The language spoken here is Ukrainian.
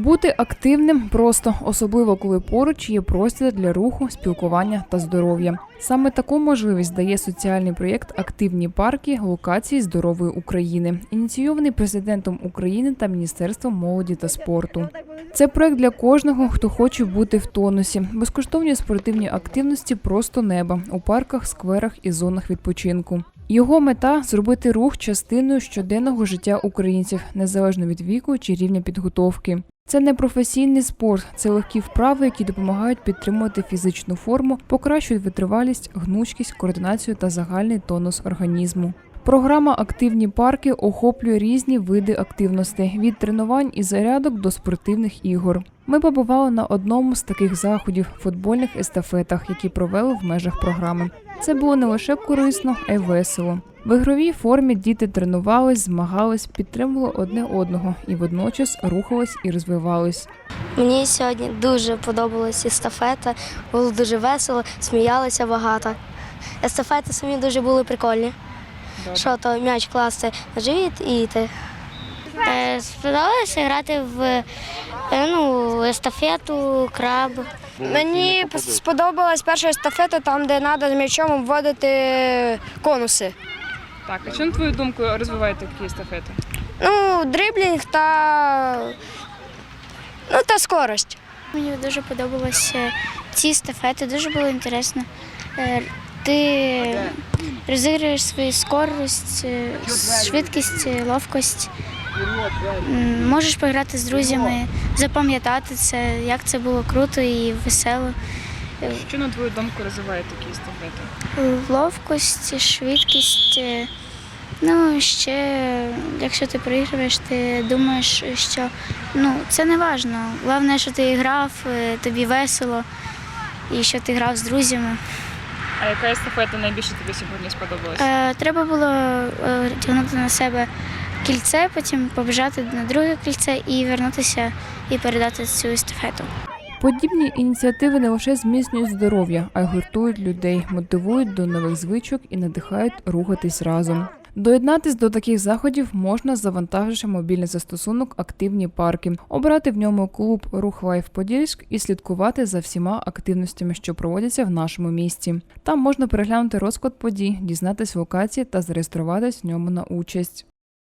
Бути активним просто, особливо коли поруч є простір для руху, спілкування та здоров'я. Саме таку можливість дає соціальний проєкт Активні парки локації здорової України, ініційований президентом України та Міністерством молоді та спорту. Це проект для кожного, хто хоче бути в тонусі. Безкоштовні спортивні активності просто неба у парках, скверах і зонах відпочинку. Його мета зробити рух частиною щоденного життя українців, незалежно від віку чи рівня підготовки. Це не професійний спорт, це легкі вправи, які допомагають підтримувати фізичну форму, покращують витривалість, гнучкість, координацію та загальний тонус організму. Програма Активні парки охоплює різні види активностей від тренувань і зарядок до спортивних ігор. Ми побували на одному з таких заходів футбольних естафетах, які провели в межах програми. Це було не лише корисно, а й весело. В ігровій формі діти тренувались, змагались, підтримували одне одного і водночас рухались і розвивались. Мені сьогодні дуже подобалась естафета, було дуже весело, сміялися багато. Естафети самі дуже були прикольні. Що то м'яч класти на живіт і йти. Е, Сподобалося грати в е, ну, естафету, краб. Мені сподобалась перша естафета, там, де треба з м'ячом обводити конуси. Так, а що на твою думку розвиває такі естафети? Ну, дриблінг та, ну, та скорость. Мені дуже подобалися ці естафети, дуже було інтересно. Е, Ти розіграєш свою скорость, е, швидкість, е, ловкость. Можеш пограти з друзями, запам'ятати це, як це було круто і весело. Що на твою думку розвиває такі естафети? Ловкость, швидкість. е, Ну, ще, якщо ти проігруєш, ти думаєш, що ну, це не важно. Головне, що ти грав, е, тобі весело і що ти грав з друзями. А яка естафета найбільше тобі сьогодні сподобалася? Е, треба було е, тягнути на себе кільце, потім побіжати на друге кільце і вернутися і передати цю естафету. Подібні ініціативи не лише зміцнюють здоров'я, а й гуртують людей, мотивують до нових звичок і надихають рухатись разом. Доєднатись до таких заходів можна, завантаживши мобільний застосунок Активні парки, обрати в ньому клуб Рух Лайф Подільськ і слідкувати за всіма активностями, що проводяться в нашому місті. Там можна переглянути розклад подій, дізнатись локації та зареєструватись в ньому на участь.